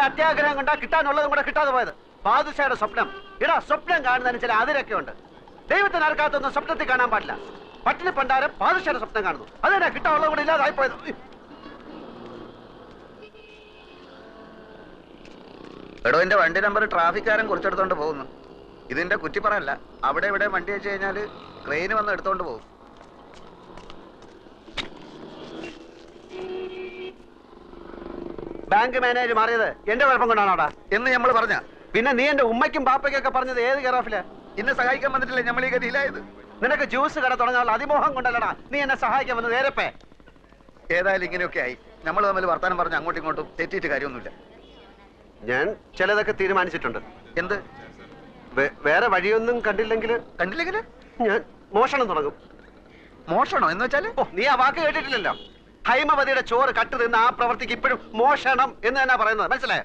നിന്റെ അത്യാഗ്രഹം കണ്ടാ കിട്ടാനുള്ളതും കൂടെ കിട്ടാതെ പോയത്. ബാദുഷയുടെ സ്വപ്നം. ഇടാ സ്വപ്നം കാണുന്നതിന് ചില അതിരൊക്കെ ഉണ്ട് ദൈവത്തിന് ആർക്കാത്തൊന്നും സ്വപ്നത്തിൽ കാണാൻ പാടില്ല. പട്ടിണി പണ്ടാരം ബാദുഷയുടെ സ്വപ്നം കാണുന്നു. അതെന്നാ കിട്ടാനുള്ളത് കൂടെ ഇല്ലാതായി പോയത്. എടോ എന്റെ വണ്ടി നമ്പർ ട്രാഫിക്കാരൻ കുറിച്ചെടുത്തോണ്ട് പോകുന്നു. ഇതിന്റെ കുറ്റിപ്പറയല്ല അവിടെ ഇവിടെ വണ്ടി വെച്ച് കഴിഞ്ഞാൽ ക്രെയിന് വന്ന് എടുത്തോണ്ട് പോകും. ബാങ്ക് മാനേജർ മാറിയത് എന്റെ കുഴപ്പം കൊണ്ടാണോടാ എന്ന് നമ്മൾ പറഞ്ഞ. പിന്നെ നീ എന്റെ ഉമ്മയ്ക്കും പാപ്പയ്ക്കൊക്കെ പറഞ്ഞത് ഏത് കെയർ ഇന്ന് സഹായിക്കാൻ വന്നിട്ടില്ല നമ്മൾ ഈ ഗതിയിലായത്? നിനക്ക് ജ്യൂസ് കട തുടങ്ങാനുള്ള അതിമോഹം കൊണ്ടല്ലടാ. നീ എന്നെ സഹായിക്കാൻ വന്നത് നേരപ്പേ ഏതായാലും ഇങ്ങനെയൊക്കെ ആയി. നമ്മൾ തമ്മിൽ വർത്താനം പറഞ്ഞ് അങ്ങോട്ടും ഇങ്ങോട്ടും തെറ്റിയിട്ട് കാര്യമൊന്നുമില്ല. ഞാൻ ചിലതൊക്കെ തീരുമാനിച്ചിട്ടുണ്ട്. എന്ത്? വേറെ വഴിയൊന്നും കണ്ടില്ലെങ്കിൽ കണ്ടില്ലെങ്കിൽ ഞാൻ മോഷണം തുടങ്ങും. മോഷണോ? എന്ന് വെച്ചാൽ? ഓ നീ ആ വാക്ക് കേട്ടിട്ടില്ലല്ലോ. ഹൈമവതിയുടെ ചോറ് കട്ട് തിന്ന് ആ പ്രവർത്തിക്ക് ഇപ്പോഴും മോഷണം എന്ന് തന്നെ പറയുന്നത്. മനസ്സിലായോ?